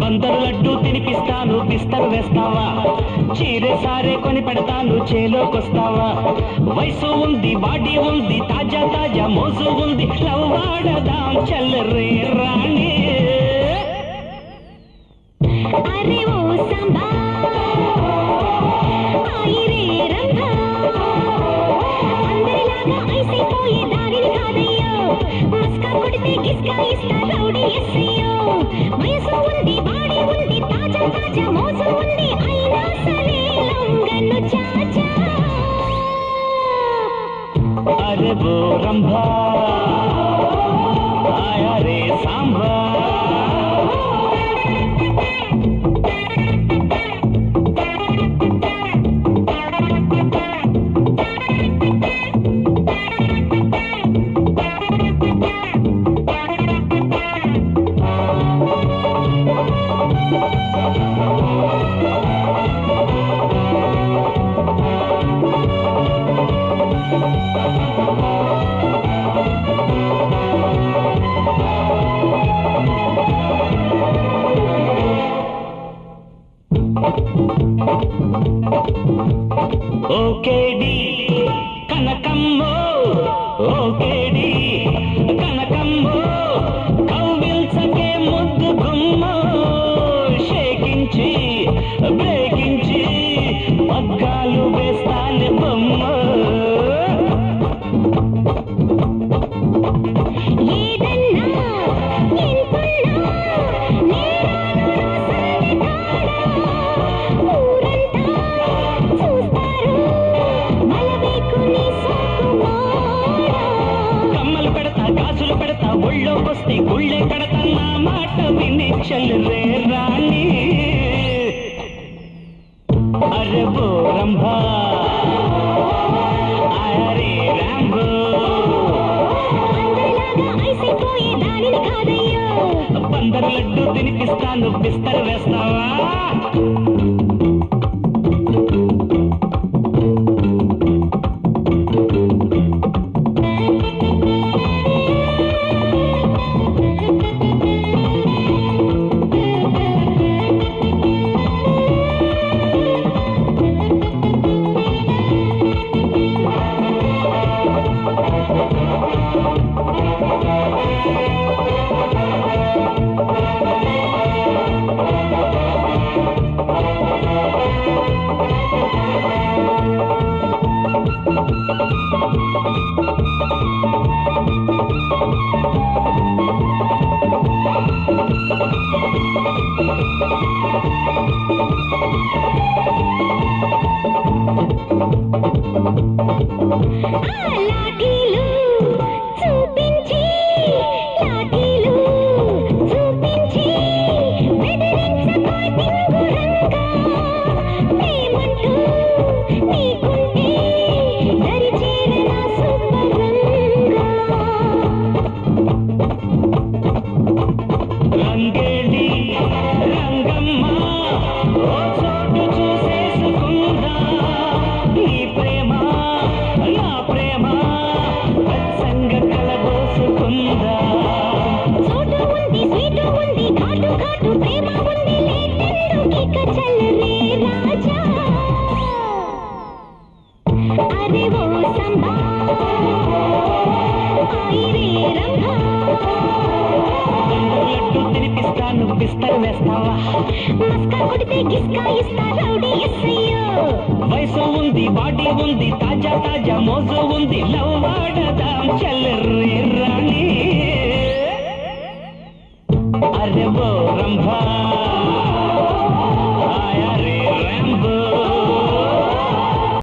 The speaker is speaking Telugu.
బందరు లడ్డు తినిపిస్తాను బిస్తరు వేస్తావా? చీరే సారే కొని పెడతాను చేలోకొస్తావా వయసు ఉంది బాడీ ఉంది తాజా తాజా మోజు ఉంది లవ్వాడదాం చల్లరే రాణి. అరే ఓ సంబా అందరిలాగా ఐసైపోయే దారిని కాదయ్యో. మస్కా కొడితే గిస్కా ఇస్తా రౌడీ అరే బో గాజులు పెడతా ఒళ్ళో వస్తే గుళ్ళే కడతా నా మాట విని చల్లరే రాణి. అరే బో రంభా. అరే రాంబో బందరు లడ్డు తినిపిస్తాను బిస్తరు వేస్తావా? লাগিল బిస్తరు వేస్తావా? వయసు ఉంది బాడీ ఉంది తాజా తాజా మోజు ఉంది లవ్ వాడదాం చల్లరు वो रंभा